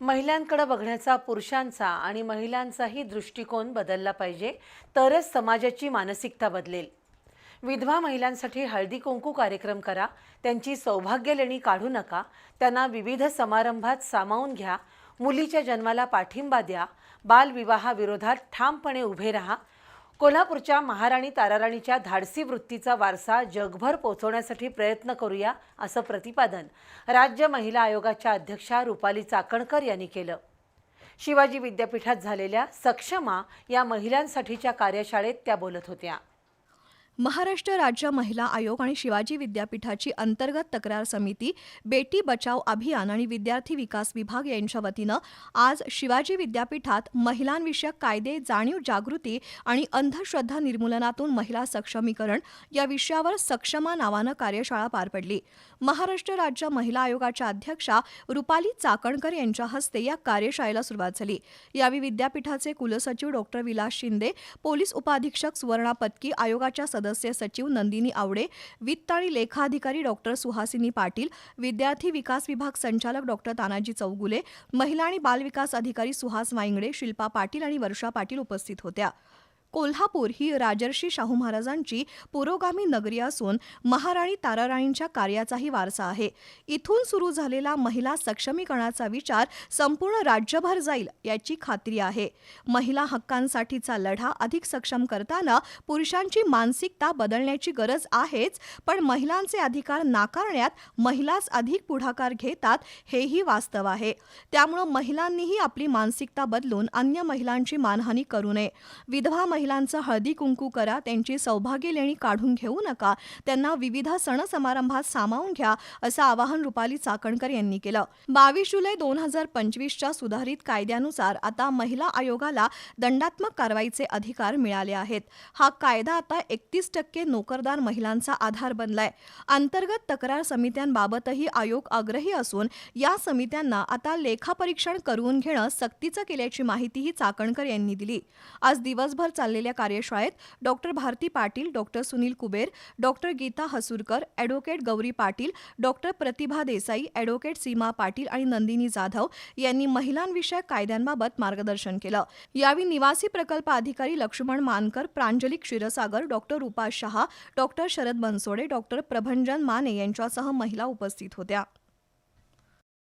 महिलांकडे बघण्याचा पुरुषांचा आणि महिलांचाही दृष्टिकोन बदलला पाहिजे तरच समाजाची मानसिकता बदलेल. विधवा महिलांसाठी हळदी कुंकू कार्यक्रम करा त्यांची सौभाग्यलेणी काढू नका त्यांना विविध समारंभात सामावून घ्या मुलीच्या जन्माला पाठिंबा द्या बालविवाहाविरोधात ठामपणे उभे राहा कोल्हापूरच्या महाराणी ताराराणीच्या धाडसी वृत्तीचा वारसा जगभर पोहोचवण्यासाठी प्रयत्न करूया असं प्रतिपादन राज्य महिला आयोगाच्या अध्यक्षा रुपाली चाकणकर यांनी केलं. शिवाजी विद्यापीठात झालेल्या सक्षमा या महिलांसाठीच्या कार्यशाळेत त्या बोलत होत्या. महाराष्ट्र राज्य महिला आयोग आणि शिवाजी विद्यापीठाची अंतर्गत तक्रार समिती बेटी बचाव अभियान आणि विद्यार्थी विकास विभाग यांच्या वतीनं आज शिवाजी विद्यापीठात महिलांविषयक कायदे जाणीव जागृती आणि अंधश्रद्धा निर्मूलनातून महिला सक्षमीकरण या विषयावर सक्षमा नावानं कार्यशाळा पार पडली. महाराष्ट्र राज्य महिला आयोगाच्या अध्यक्षा रुपाली चाकणकर यांच्या हस्ते या कार्यशाळेला सुरुवात झाली. यावेळी विद्यापीठाचे कुलसचिव डॉक्टर विलास शिंदे पोलीस उपाधीक्षक सुवर्णा पत्की आयोगाच्या सदस्य सचिव नंदिनी आवडे वित्त आणि लेखाधिकारी डॉक्टर सुहासिनी पाटील विद्यार्थी विकास विभाग संचालक डॉक्टर तानाजी चौगुले महिला आणि बालविकास अधिकारी सुहास वाईंगडे शिल्पा पाटील आणि वर्षा पाटील उपस्थित होत्या. कोल्हापूर ही राजर्षी शाहू महाराजांची पुरोगामी नगरी असून महाराणी ताराराणींच्या कार्याचाही वारसा आहे. इथून सुरू झालेला महिला सक्षमीकरणाचा विचार संपूर्ण राज्यभर जाईल याची खात्री आहे. महिला हक्कांसाठीचा लढा अधिक सक्षम करताना पुरुषांची मानसिकता बदलण्याची गरज आहेच पण महिलांचे अधिकार नाकारण्यात महिलाच अधिक पुढाकार घेतात हेही वास्तव आहे. त्यामुळं महिलांनीही आपली मानसिकता बदलून अन्य महिलांची मानहानी करू नये. विधवा महिलांचं हळदी कुंकू करा त्यांची सौभाग्य लेणी काढून घेऊ नका त्यांना विविध सण समारंभात सामावून घ्या असं आवाहन रुपाली चाकणकर यांनी केलं. बावीस जुलै दोन हजार पंचवीसच्या सुधारित कायद्यानुसार आता महिला आयोगाला दंडात्मक कारवाईचे अधिकार मिळाले आहेत. हा कायदा आता एकतीस टक्के नोकरदार महिलांचा आधार बनलाय. अंतर्गत तक्रार समित्यांबाबतही आयोग आग्रही असून या समित्यांना आता लेखापरीक्षण करून घेणं सक्तीचं केल्याची माहितीही चाकणकर यांनी दिली. आज दिवसभर चाललेल्या कार्यशाळेत doctor Bharati Patil doctor Sunil Kuber doctor Geeta Hasurkar advocate Gauri Patil doctor Pratibha Desai advocate Seema Patil आणि नंदिनी जाधव यांनी महिलांविषयक कायद्यांबाबत मार्गदर्शन केलं. यावेळी निवासी प्रकल्प अधिकारी Laxman Mankar Pranjali Kshirsagar doctor Rupa Shah doctor Sharad Bansode doctor Prabhanjan Mane यांच्यासह महिला उपस्थित होत्या.